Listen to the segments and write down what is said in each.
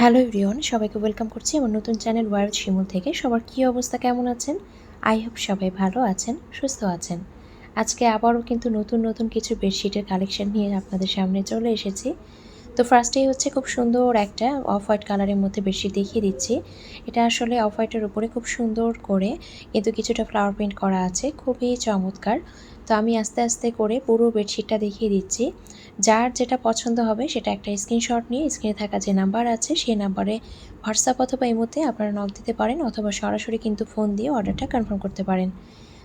Hello everyone, সবাইকে welcome করছি আমার নতুন চ্যানেল ওয়ার্ল্ড শিমুল থেকে। সবার কী অবস্থা, কেমন আছেন? আই হোপ সবাই ভালো আছেন, সুস্থ আছেন। আজকে আবারও কিন্তু নতুন নতুন কিছু বেডশিটের কালেকশন নিয়ে আপনাদের সামনে চলে এসেছি। তো ফার্স্টেই হচ্ছে খুব সুন্দর একটা অফ হোয়াইট কালারের মধ্যে বেডশিট দেখিয়ে দিচ্ছি। এটা আসলে অফ হোয়াইটের উপরে খুব সুন্দর করে কিন্তু কিছুটা ফ্লাওয়ার প্রিন্ট করা আছে, খুবই চমৎকার। তো আমি আস্তে আস্তে করে পুরো বেডশিটটা দেখিয়ে দিচ্ছি। যার যেটা পছন্দ হবে সেটা একটা স্ক্রিনশট নিয়ে স্ক্রিনে থাকা যে নাম্বার আছে সেই নাম্বারে হোয়াটসঅ্যাপ অথবা এই মধ্যে আপনারা নক দিতে পারেন অথবা সরাসরি কিন্তু ফোন দিয়ে অর্ডারটা কনফার্ম করতে পারেন।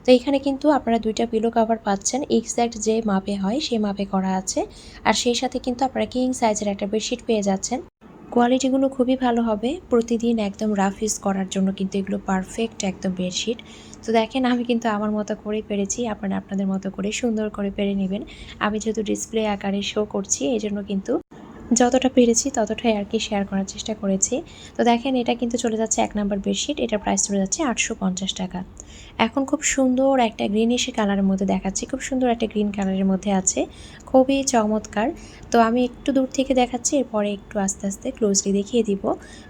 তো এখানে কিন্তু আপনারা দুইটা পিলো কাভার পাচ্ছেন। এক্স্যাক্ট যে মাপে হয় সেই মাপে করা আছে। আর সেই সাথে কিন্তু আপনারা কিং সাইজের একটা বেডশিট পেয়ে যাচ্ছেন। কোয়ালিটিগুলো খুবই ভালো হবে। প্রতিদিন একদম রাফ ইউজ করার জন্য কিন্তু এগুলো পারফেক্ট একদম বেডশিট তো দেখেন, আমি কিন্তু আমার মতো করেই পেরেছি। আপনারা আপনাদের মতো করে সুন্দর করে পেরে নেবেন। আমি যেহেতু ডিসপ্লে আকারে শো করছি এই জন্য কিন্তু যতটা পেরেছি ততটাই আর কি শেয়ার করার চেষ্টা করেছি। তো দেখেন, এটা কিন্তু চলে যাচ্ছে এক নাম্বার বেডশিট এটার প্রাইস চলে যাচ্ছে আটশো পঞ্চাশ টাকা। এখন খুব সুন্দর একটা গ্রিনিশ কালারের মধ্যে দেখাচ্ছি, খুব সুন্দর একটা গ্রিন কালারের মধ্যে আছে, খুবই চমৎকার। তো আমি একটু দূর থেকে দেখাচ্ছি, এরপরে একটু আস্তে আস্তে ক্লোজলি দেখিয়ে দিব।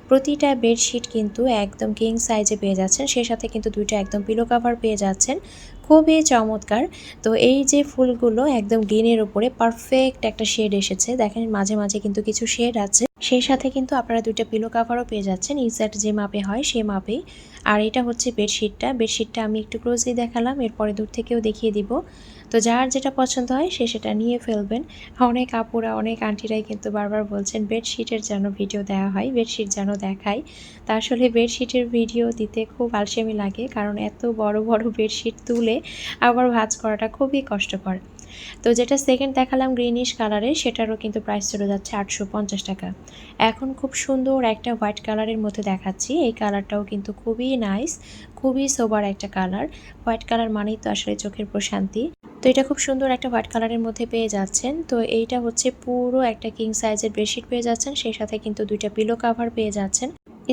প্রতিটা বেডশিট কিন্তু একদম কিং সাইজে পেয়ে যাচ্ছেন সে সাথে কিন্তু দুইটা একদম পিলো কাভার পেয়ে যাচ্ছেন। খুবই চমৎকার। তো এই যে ফুলগুলো একদম গ্রিনের উপরে পারফেক্ট একটা শেড এসেছে, দেখেন মাঝে মাঝে কিন্তু কিছু শেড আছে। সেই সাথে কিন্তু আপনারা দুইটা পিলো কাভারও পেয়ে যাচ্ছেন। এক্স্যাক্ট যে মাপে হয় সে মাপেই। আর এটা হচ্ছে বেডশিটটা বেডশিটটা আমি একটু ক্লোজলি দেখালাম, এরপরে দূর থেকেও দেখিয়ে দিব। তো যার যেটা পছন্দ হয়, সে সেটা নিয়ে ফেলবেন। অনেক আপুরা, অনেক আন্টিরাই কিন্তু বারবার বলছেন বেডশিটের যেন ভিডিও দেওয়া হয় বেডশিট যেন দেখায়। তা আসলে বেডশিটের ভিডিও দিতে খুব আলসেমি লাগে, কারণ এত বড় বড় বেডশিট তুলে আবার ভাজ করাটা খুবই কষ্টকর। তো যেটা সেকেন্ড দেখালাম গ্রিনিশ কালারে সেটারও কিন্তু প্রাইস চলে যাচ্ছে আটশো পঞ্চাশ টাকা। এখন খুব সুন্দর একটা হোয়াইট কালারের মধ্যে দেখাচ্ছি। এই কালারটাও কিন্তু খুবই নাইস খুবই সোবার একটা কালার হোয়াইট কালার মানেই তো আসলে চোখের প্রশান্তি। তো এটা খুব সুন্দর একটা হোয়াইট কালারের মধ্যে পেয়ে যাচ্ছেন। তো এইটা হচ্ছে পুরো একটা কিং সাইজের বেডশিট পেয়ে যাচ্ছেন। সেই সাথে কিন্তু দুইটা পিলো কাভার পেয়ে যাচ্ছেন।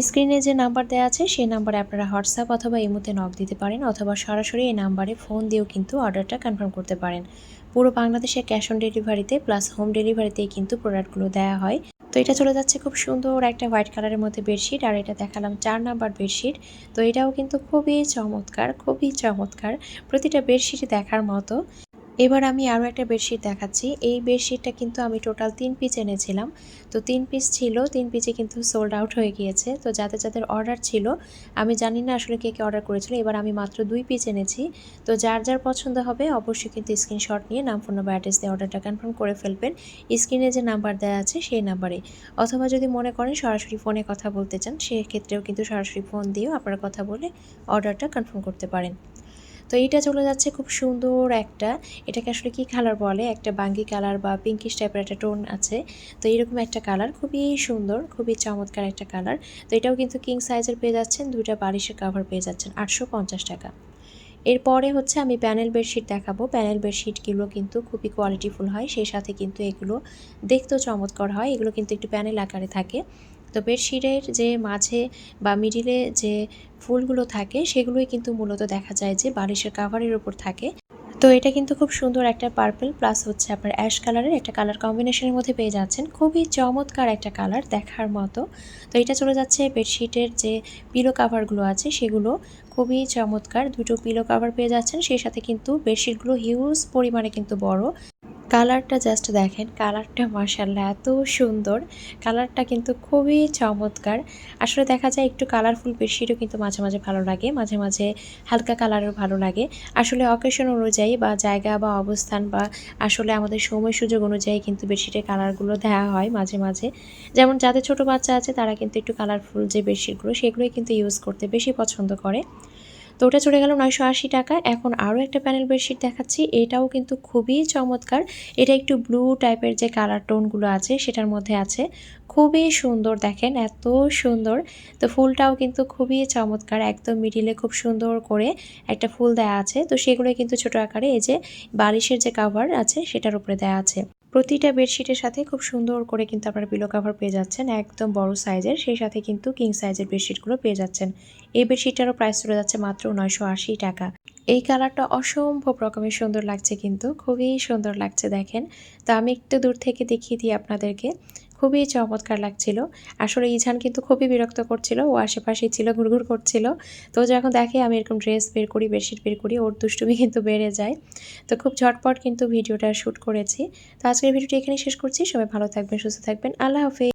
স্ক্রিনে যে নাম্বার দেওয়া আছে, সেই নাম্বারে আপনারা হোয়াটসঅ্যাপ অথবা এই ইমোতে নক দিতে পারেন, অথবা সরাসরি এই নাম্বারে ফোন দিয়েও কিন্তু অর্ডারটা কনফার্ম করতে পারেন। পুরো বাংলাদেশে ক্যাশ অন ডেলিভারিতে প্লাস হোম ডেলিভারিতেই কিন্তু প্রোডাক্টগুলো দেওয়া হয়। তো এটা চলে যাচ্ছে খুব সুন্দর একটা হোয়াইট কালারের মধ্যে বেডশিট আর এটা দেখালাম চার নাম্বার বেডশিট তো এটাও কিন্তু খুবই চমৎকার খুবই চমৎকার। প্রতিটা বেডশিট দেখার মতো। এবার আমি আরও একটা বেডশিট দেখাচ্ছি। এই বেডশিটটা কিন্তু আমি টোটাল তিন পিস এনেছিলাম। তো তিন পিস ছিল, তিন পিসে কিন্তু সোল্ড আউট হয়ে গিয়েছে। তো যাদের যাদের অর্ডার ছিল, আমি জানি না আসলে কে কে অর্ডার করেছিল, এবার আমি মাত্র দুই পিস এনেছি। তো যার যার পছন্দ হবে, অবশ্যই কিন্তু স্ক্রিনশট নিয়ে নাম ফোন নাম্বার অ্যাড্রেস দিয়ে অর্ডারটা কনফার্ম করে ফেলবেন। স্ক্রিনে যে নাম্বার দেওয়া আছে, সেই নাম্বারে অথবা যদি মনে করেন সরাসরি ফোনে কথা বলতে চান, সেক্ষেত্রেও কিন্তু সরাসরি ফোন দিয়েও আপনারা কথা বলে অর্ডারটা কনফার্ম করতে পারেন। তো এইটা চলে যাচ্ছে খুব সুন্দর একটা, এটাকে আসলে কি কালার বলে? একটা বাঙ্গি কালার বা পিঙ্কিশ টাইপের একটা টোন আছে। তো এরকম একটা কালার খুবই সুন্দর, খুবই চমৎকার একটা কালার তো এটাও কিন্তু কিং সাইজের পেয়ে যাচ্ছেন, দুইটা বালিশের কাভার পেয়ে যাচ্ছেন, আটশো পঞ্চাশ টাকা। এরপরে হচ্ছে আমি প্যানেল বেডশিট দেখাবো। প্যানেল বেডশিটগুলো কিন্তু খুবই কোয়ালিটিফুল হয়, সেই সাথে কিন্তু এগুলো দেখতেও চমৎকার হয়। এগুলো কিন্তু একটু প্যানেল আকারে থাকে। তো বেডশিটের যে মাঝে বা মিডিলে যে ফুলগুলো থাকে, সেগুলোই কিন্তু মূলত দেখা যায় যে বালিশের কাভারের উপর থাকে। তো এটা কিন্তু খুব সুন্দর একটা পার্পল প্লাস হচ্ছে আপনার অ্যাশ কালারের একটা কালার কম্বিনেশনের মধ্যে পেয়ে যাচ্ছেন। খুবই চমৎকার একটা কালার দেখার মতো। তো এটা চলে যাচ্ছে বেডশিটের যে পিলো কাভারগুলো আছে, সেগুলো খুবই চমৎকার। দুটো পিলো কাভার পেয়ে যাচ্ছেন, সেই সাথে কিন্তু বেডশিটগুলো হিউজ পরিমাণে কিন্তু বড়। কালারটা জাস্ট দেখেন কালারটা মার্শাল্লাহ এত সুন্দর। কালারটা কিন্তু খুবই চমৎকার। আসলে দেখা যায় একটু কালারফুল বেডশিটও কিন্তু মাঝে মাঝে ভালো লাগে, মাঝে মাঝে হালকা কালারও ভালো লাগে। আসলে অকেশন অনুযায়ী বা জায়গা বা অবস্থান বা আসলে আমাদের সময় সুযোগ অনুযায়ী কিন্তু বেডশিটের কালারগুলো দেওয়া হয় মাঝে মাঝে। যেমন যাদের ছোট বাচ্চা আছে তারা কিন্তু একটু কালারফুল যে বেডশিটগুলো সেগুলোই কিন্তু ইউজ করতে বেশি পছন্দ করে। তো ওটা চলে গেল নয়শো আশি টাকা। এখন আরও একটা প্যানেল বেডশিট দেখাচ্ছি। এটাও কিন্তু খুবই চমৎকার। এটা একটু ব্লু টাইপের যে কালার টোনগুলো আছে, সেটার মধ্যে আছে। খুবই সুন্দর দেখেন, এত সুন্দর। তো ফুলটাও কিন্তু খুবই চমৎকার, একদম মিডিলে খুব সুন্দর করে একটা ফুল দেয়া আছে। তো সেগুলো কিন্তু ছোট আকারে এই যে বালিশের যে কাভার আছে, সেটার উপরে দেয়া আছে। প্রতিটা বেডশিটের সাথে খুব সুন্দর করে কিন্তু আপনারা পিলো কাভার পেয়ে যাচ্ছেন, একদম বড় সাইজের সেই সাথে কিন্তু কিং সাইজের বেডশিটগুলো পেয়ে যাচ্ছেন। এই বেডশিটটারও প্রাইস চলে যাচ্ছে মাত্র নয়শো আশি টাকা। এই কালারটা অসম্ভব রকমের সুন্দর লাগছে কিন্তু, খুবই সুন্দর লাগছে দেখেন। তো আমি একটু দূর থেকে দেখিয়ে দিই আপনাদেরকে। খুবই চমৎকার লাগছিল। আসলে ইঝান কিন্তু খুবই বিরক্ত করছিল, ও আশেপাশেই ছিল, ঘুরঘুর করছিল। তো যখন দেখে আমি এরকম ড্রেস বের করি, বেডশিট বের করি, ওর দুষ্টুমি কিন্তু বেড়ে যায়। তো খুব ঝটপট কিন্তু ভিডিওটা শ্যুট করেছি। তো আজকের ভিডিওটি এখানেই শেষ করছি। সবাই ভালো থাকবেন, সুস্থ থাকবেন। আল্লাহ হাফিজ।